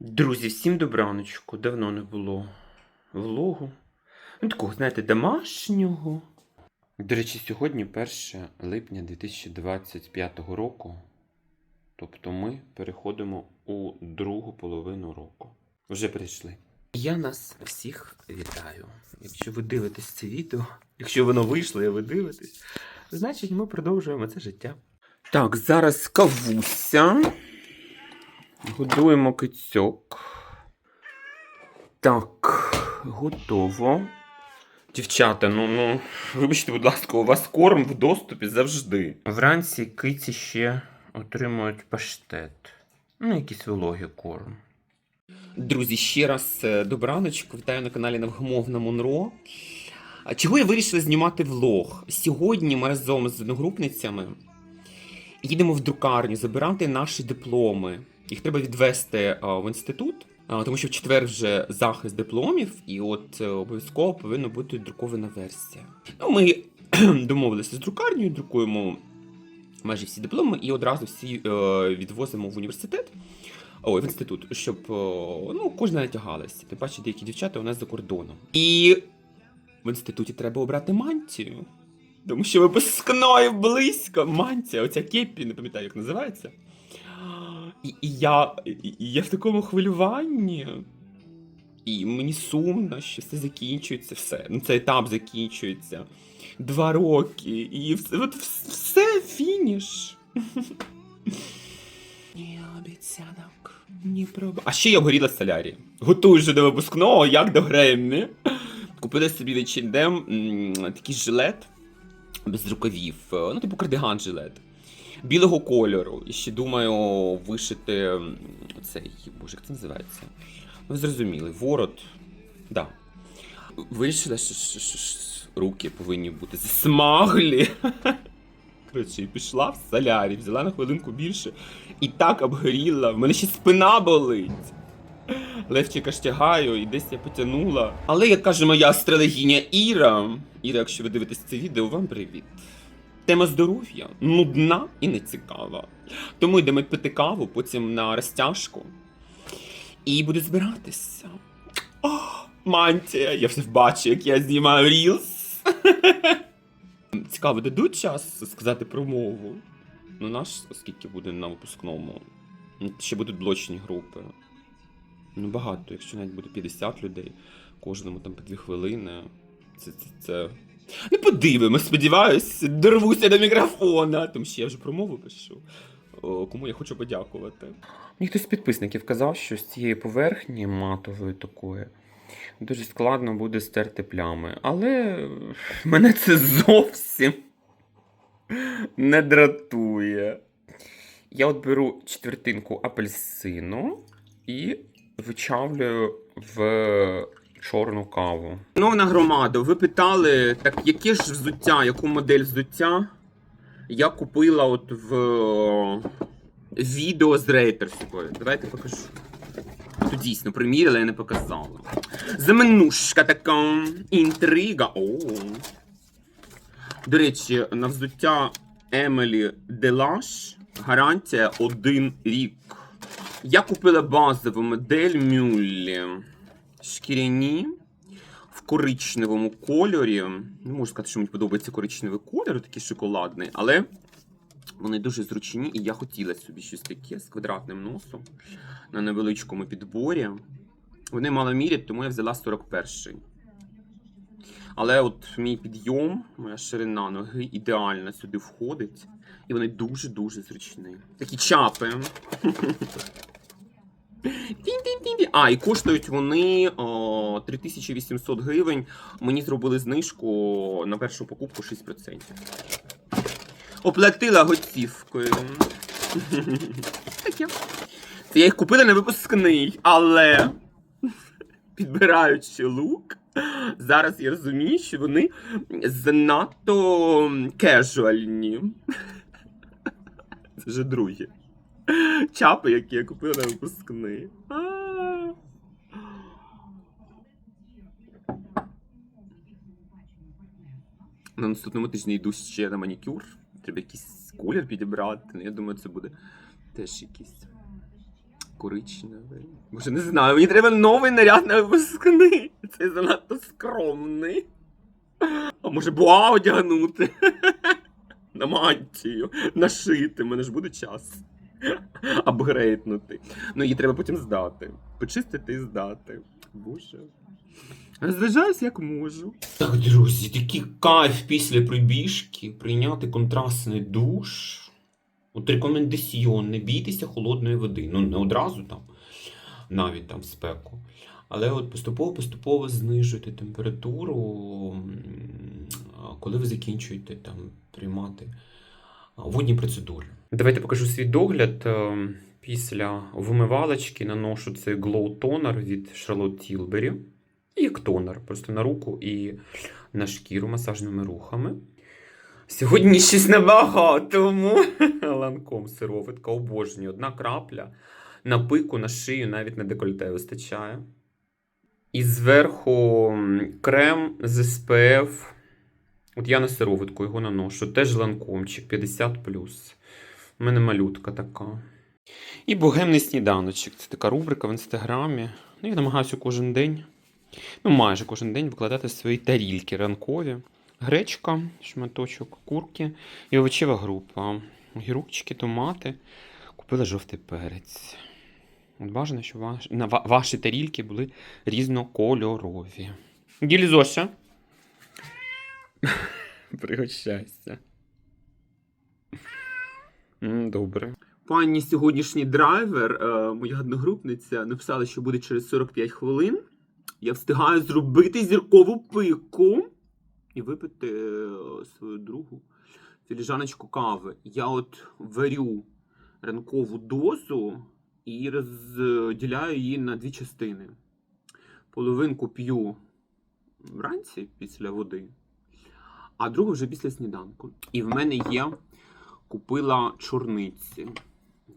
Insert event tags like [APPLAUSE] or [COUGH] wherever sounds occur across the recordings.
Друзі, всім добраночку. Давно не було влогу. Ну, такого, знаєте, домашнього. До речі, сьогодні 1 липня 2025 року. Тобто ми переходимо у другу половину року. Вже прийшли. Я нас всіх вітаю. Якщо ви дивитесь це відео, якщо воно вийшло і ви дивитесь, значить ми продовжуємо це життя. Так, зараз кавуся. Годуємо кицьок. Так, готово. Дівчата, ну, ну, вибачте, будь ласка, у вас корм в доступі завжди. Вранці киці ще отримують паштет. Ну, якийсь вологий корм. Друзі, ще раз е, добраночку. Вітаю на каналі Навгамовна Монро. Чого я вирішила знімати влог? Сьогодні ми разом з одногрупницями їдемо в друкарню забирати наші дипломи. Їх треба відвести а, в інститут, а, тому що в четвер вже захист дипломів, і от е, обов'язково повинна бути друкована версія. Ну, ми домовилися з друкарнею, друкуємо майже всі дипломи і одразу всі е, відвозимо в університет. Ой, в інститут, щоб е, ну, кожна не тягалася. Тим паче деякі дівчата у нас за кордоном. І в інституті треба обрати мантію. Тому що випускною близько мантія, оця кепі, не пам'ятаю, як називається. І, і, я, і, я в такому хвилюванні. І мені сумно, що все закінчується, все. Ну, цей етап закінчується. Два роки. І все, от все фініш. [LAUGHS] Ні обіцянок, ні проб... А ще я обгоріла солярі. Готую вже до випускного, як до Греммі. Купила собі в H&M такий жилет без рукавів, е, ну, типу кардиган жилет. Білого кольору. І ще думаю вишити цей, боже, як це називається? Ви зрозуміли, ворот. Да. Вирішила, що, що, що, що руки повинні бути засмаглі. [LAUGHS] Коротше, і пішла в солярі, взяла на хвилинку більше і так обгоріла. В мене ще спина болить. Левчика ж тягаю, і десь я потягнула. Але як каже моя астрологиня Іра, Іра, якщо ви дивитесь це відео, вам привіт. Тема здоров'я нудна і нецікава. Тому йдемо пити каву, потім на розтяжку. І буду збиратися. О, мантія! Я вже бачу, як я знімаю рілс. Цікаво, дадуть час сказати про мову. Ну, наш, оскільки буде на випускному. Ще будуть блочні групи. Ну, багато, якщо навіть буде 50 людей, кожному там по 2 хвилини. Це, це, це... Ну, подивимось, сподіваюсь, дорвуся до мікрофона, тому що я вже промову пишу. О, кому я хочу подякувати. Мені хтось з підписників казав, що з цієї поверхні матової такої дуже складно буде стерти плями. Але мене це зовсім не дратує. Я от беру четвертинку апельсину і вичавлюю в чорну каву. Ну, на громаду, ви питали, так яке ж взуття, яку модель взуття я купила от в е, відео з рейтерською. Давайте покажу. Тут дійсно приміряла, я не показала. Заменушка така. Інтрига. О. До речі, на взуття Емелі Делаш гарантія один рік. Я купила базову модель Мюллі. Шкіряні в коричневому кольорі. Не можу сказати, що мені подобається коричневий кольор, такий шоколадний, але вони дуже зручні, і я хотіла собі щось таке з квадратним носом на невеличкому підборі. Вони мало мірять, тому я взяла 41-й. Але от мій підйом, моя ширина ноги ідеально сюди входить. І вони дуже-дуже зручні. Такі чапи. [LAUGHS] А, і коштують вони о, 3800 гривень. Мені зробили знижку на першу покупку 6%. Оплатила готівкою. Таке. Це я їх купила на випускний, але підбираючи лук, зараз я розумію, що вони занадто кежуальні. Це вже другі. [LAUGHS] Чапи, які я купила на випускний. На наступному тижні йду ще на манікюр. Треба якийсь колір підібрати. Ну, я думаю, це буде теж якийсь коричневий. Може, не знаю, мені треба новий наряд на випускний. Це занадто скромний. А може буа одягнути? [LAUGHS] На мантію, нашити, мене ж буде час. [LAUGHS] Апгрейднути. Ну, її треба потім здати. Почистити і здати. Боже. Розважаюсь як можу. Так, друзі, такий кайф після пробіжки прийняти контрастний душ. От рекомендаціон, не бійтеся холодної води. Ну, не одразу там, навіть там в спеку. Але от поступово-поступово знижуйте температуру, коли ви закінчуєте там приймати водні процедури. Давайте покажу свій догляд. Е, Після вимивалочки наношу цей Glow Toner від Charlotte Tilbury. Як тонер, просто на руку і на шкіру масажними рухами. Сьогодні щось небагато, [LAUGHS] ланком сироватка обожнюю. Одна крапля на пику, на шию, навіть на декольте вистачає. І зверху крем з SPF. От я на сироватку його наношу. Теж ланкомчик 50. У мене малютка така. І богемний сніданочок. Це така рубрика в інстаграмі. Ну, я намагаюся кожен день, ну майже кожен день викладати свої тарільки ранкові. Гречка, шматочок курки і овочева група. Огірочки, томати. Купила жовтий перець. От бажано, щоб ваш... ваші тарільки були різнокольорові. Гілізоша. [LAUGHS] Пригощайся. Добре. Пані сьогоднішній драйвер, е, моя одногрупниця, написала, що буде через 45 хвилин. Я встигаю зробити зіркову пику і випити е, свою другу філіжаночку кави. Я от варю ранкову дозу і розділяю її на дві частини. Половинку п'ю вранці після води, а другу вже після сніданку. І в мене є купила чорниці.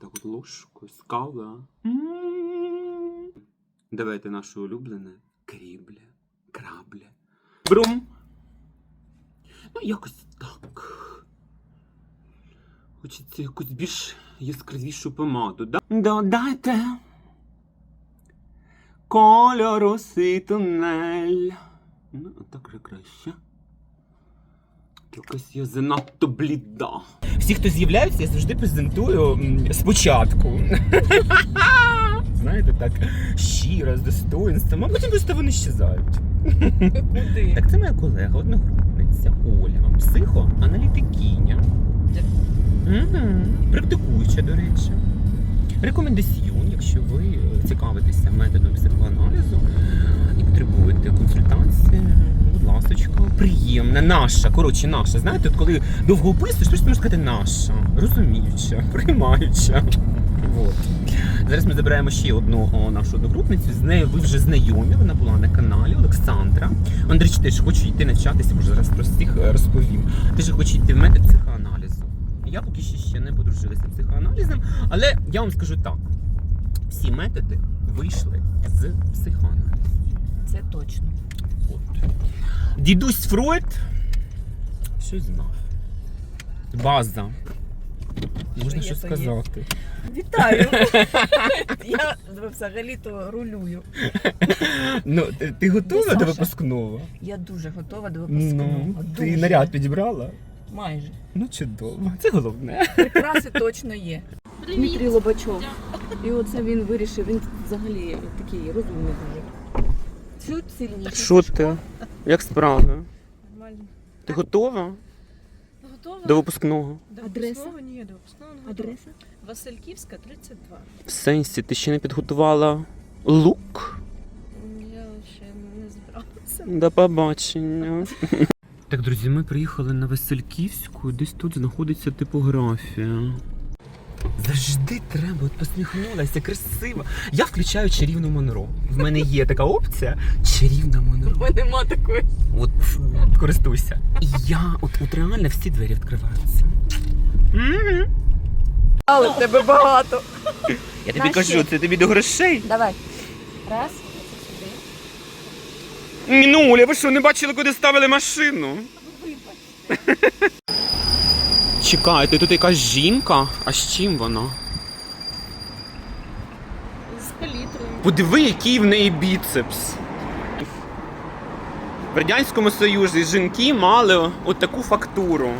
Так от ложкою кави. М. Давайте наше улюблене крібле, крабле. Брум. Ну, якось так. Хочеться якусь більш яскравішу помаду. Да? Додайте кольору сий тунель. Ну, так вже краще. Якось я занадто бліда. Всі, хто з'являються, я завжди презентую спочатку. Знаєте, так щиро, з достоинством, а потім просто вони щезають. Куди? Так це моя колега, одногрупниця Оля, психоаналітикиня. Практикуюча, до речі. Рекомендаціон, якщо ви е, цікавитеся методом психоаналізу і потребуєте консультації, будь ласочка, приємна, наша, коротше, наша. Знаєте, от коли довго описуєш, то ж ти можеш сказати наша, розуміюча, приймаюча. Вот. Зараз ми забираємо ще одну о, нашу одногрупницю. З нею ви вже знайомі. Вона була на каналі Олександра. Вона, речі, теж хоче йти навчатися, може зараз про всіх е, розповім. Теж хоче йти в метод психоаналізу. Я поки що ще не подружилася з психоаналізом, але я вам скажу так: всі методи вийшли з психоаналізу. Це точно. От. Дідусь Фройд щось знав. База. Можна щось сказати. Вітаю! [LAUGHS] Я взагалі-то рулюю. Ну, ти, ти готова Де до Саша? випускного? Я дуже готова до випускного. Ну, ти Дуже. наряд підібрала? Майже. Ну, чудово. Це головне. Прикраси точно є. Дмитрій Лобачов. І оце він вирішив, він взагалі такий розумний дуже. Чуть сильніше. Що ти? Як справи? Нормально. Ти готова Готова? до випускного? До Адреса? випускного? Ні, до випускного не готова. Адреса? Васильківська, 32. В сенсі, ти ще не підготувала лук? Я ще не збиралася. До побачення. Так, друзі, ми приїхали на Васильківську, десь тут знаходиться типографія. Завжди треба, от посміхнулася, красиво. Я включаю чарівну Монро. В мене є така опція чарівна Монро. У мене нема такої. От користуйся. І я, от, от реально всі двері відкриваються. Але в тебе багато. Я тобі Наші. кажу, це тобі до грошей. Давай. Раз. Мінуля, ви що, не бачили, куди ставили машину? [LAUGHS] Чекайте, тут якась жінка. А з чим вона? З палітрою. Подиви, який в неї біцепс. В Радянському Союзі жінки мали от таку фактуру.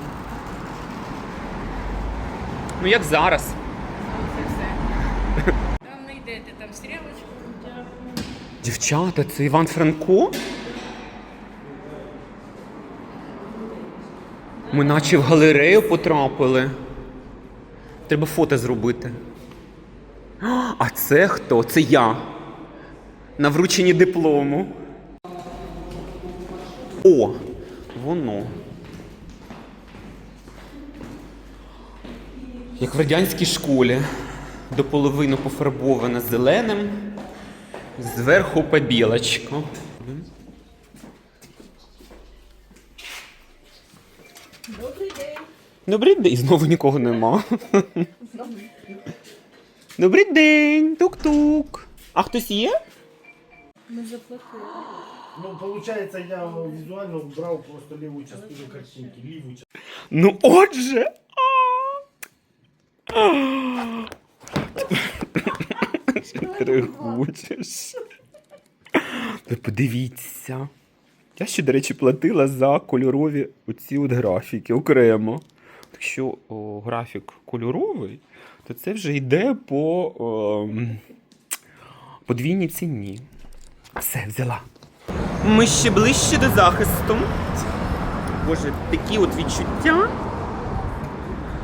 Ну, як зараз. Там не йдете, там стрілочку. Дівчата, це Іван Франко? Ми наче в галерею потрапили. Треба фото зробити. А це хто? Це я. На врученні диплому. О, воно. Як в радянській школі. До половини пофарбоване зеленим. Зверху побілочка. Добрий день. Добрий день. І знову нікого нема. Добрий день. Тук-тук. А хтось є? Ми заплатили. Ну, получается, я визуально брал просто левую частину картинки, левую частину. Ну, отже. Ти регочеш? Ви подивіться. Я ще, до речі, платила за кольорові оці от графіки окремо. Якщо о, графік кольоровий, то це вже йде по подвійній ціні. Все, взяла. Ми ще ближче до захисту. Боже, такі от відчуття,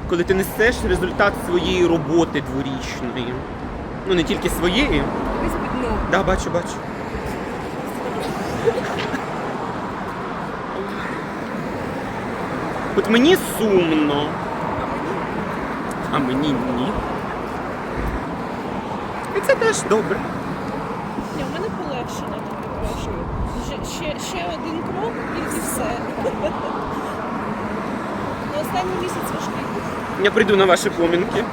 коли ти несеш результат своєї роботи дворічної. Ну, не тільки своєї. Да, бачу, бачу. От мені сумно. А мені ні. І це теж добре. Ні, у мене полегшення тобі прошу. Ще, ще, ще один крок і все. [LAUGHS] Ну, останній місяць важкий був. Я прийду на ваші помінки.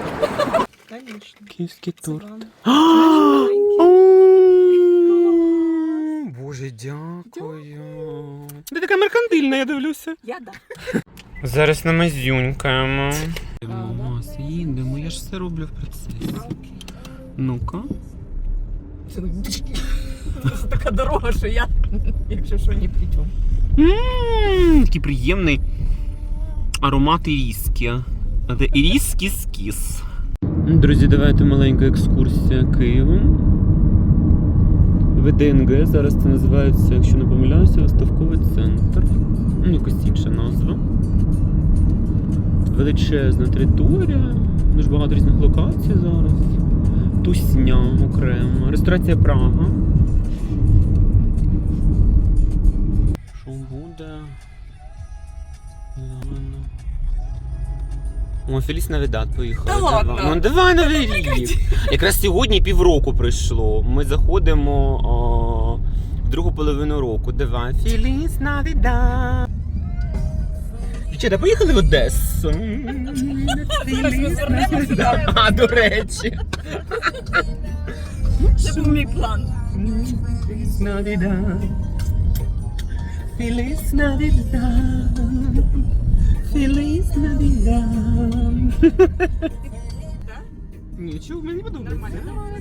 Звісно. Київський тур. Іван. [GASPS] Боже, дякую. Ти така меркантильна, я дивлюся. Я да. [LAUGHS] Зараз намазюнькаємо. да? Їдемо, я ж все роблю в процесі. Ну-ка. Це така дорога, що я, якщо що, ні при чому. Ммм, такий приємний аромат іріски. Це іріски скіс. Друзі, давайте маленька екскурсія Києвом. ВДНГ, зараз це називається, якщо не помиляюся, виставковий центр. Ну, якась інша назва. Величезна територія, дуже багато різних локацій зараз. Тусня окремо. Ресторація Прага. О, Феліс Навідат поїхала. Та ладно? Ну давай новий рік. Якраз сьогодні півроку пройшло. Ми заходимо о, в другу половину року. Давай. Феліс Навідат. Дівчата, поїхали в Одесу. Феліс Навідат. [LAUGHS] А, до речі. Це був мій план. Feliz Navidad. Feliz Navidad. Feliz Navidad. Нічого, мені подобається.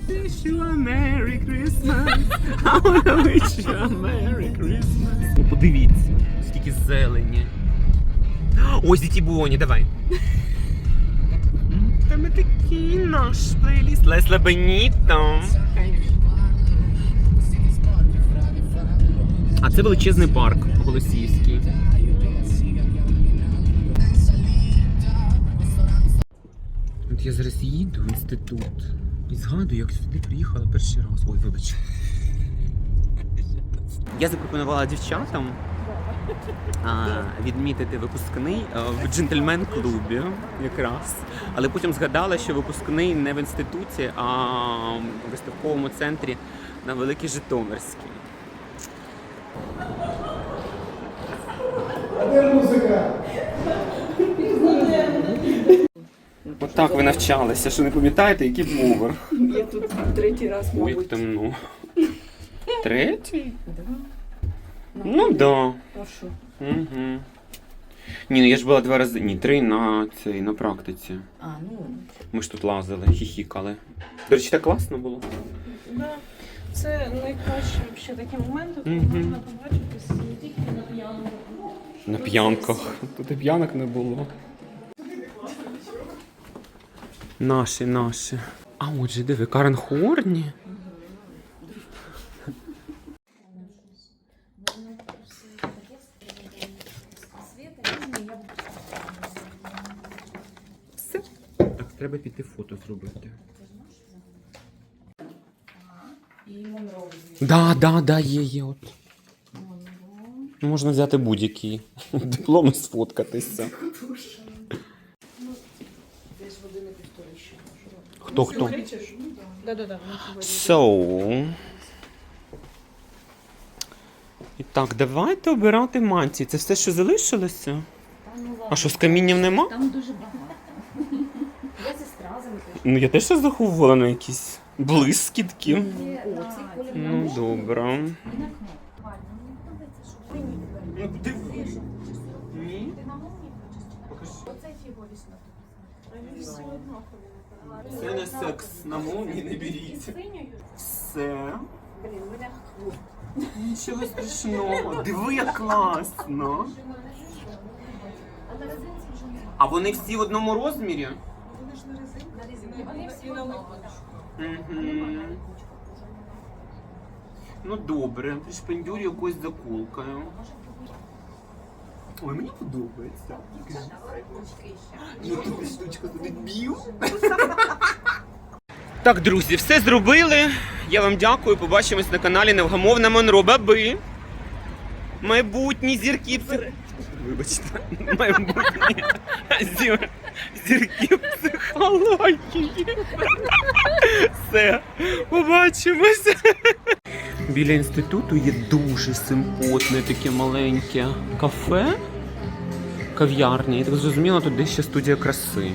I wish you a Merry Christmas. I wanna wish you a Merry Christmas. Ну, подивіться, скільки зелені. Ось ті боні, давай. Та ми такий наш плейліст. Лесла Беніто. А це величезний парк Голосіївський. От я зараз їду в інститут і згадую, як сюди приїхала перший раз. Ой, вибач. Я запропонувала дівчатам а, відмітити випускний а, в джентльмен-клубі якраз. Але потім згадала, що випускний не в інституті, а в виставковому центрі на Великій Житомирській. Отак ви навчалися, що не пам'ятаєте, який був мовер. Я тут третій раз, Ой, як мабуть. темно. Третій? Да. Ну да. А що? Угу. Ні, ну я ж була два рази. Ні, три на цей на практиці. А, ну. Ми ж тут лазили, хіхікали. До речі, так класно було. Да. Це найкращі вообще такі моменти, коли Мгм. можна побачитися не тільки на п'яному. На п'янках. Тут і п'янок не було. Наші, наші. А отже, диви, Карен Хорні. Все. Так, треба піти фото зробити. Да, да, да, є, є. От. Можна взяти будь-який. [LAUGHS] Диплом і сфоткатися. Хто хто? Да-да-да. So. І так, давайте обирати мантії. Це все, що залишилося? А що, з камінням нема? Там дуже багато. Я. Ну, я теж заховувала на якісь блискітки. Ну, добре. Ну, Ні. Всі однакові. Це не секс на молнії не беріть. Все. Блін, Нічого страшного. Диви, як класно. А вони всі в одному розмірі? Вони ж на резинці. Вони всі Мгм. Ну добре, ти шпендюр якось заколкаю. Ой, мені подобається. Ну. [LAUGHS] Так, друзі, все зробили. Я вам дякую. Побачимось на каналі Невгамовна Монро Баби. Майбутні зірки. Вибачте, [LAUGHS] майбутні зір... зірки психології. [LAUGHS] Все, побачимося. Біля інституту є дуже симпотне таке маленьке кафе. Кав'ярня. Я так зрозуміла, тут десь ще студія краси.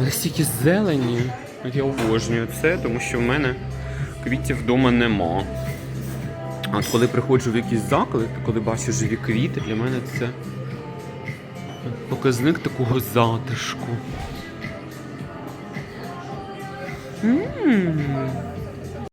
Але стільки зелені. Я обожнюю це, тому що в мене квітів вдома нема. А от коли приходжу в якийсь заклад, коли бачу живі квіти, для мене це показник такого затишку. М.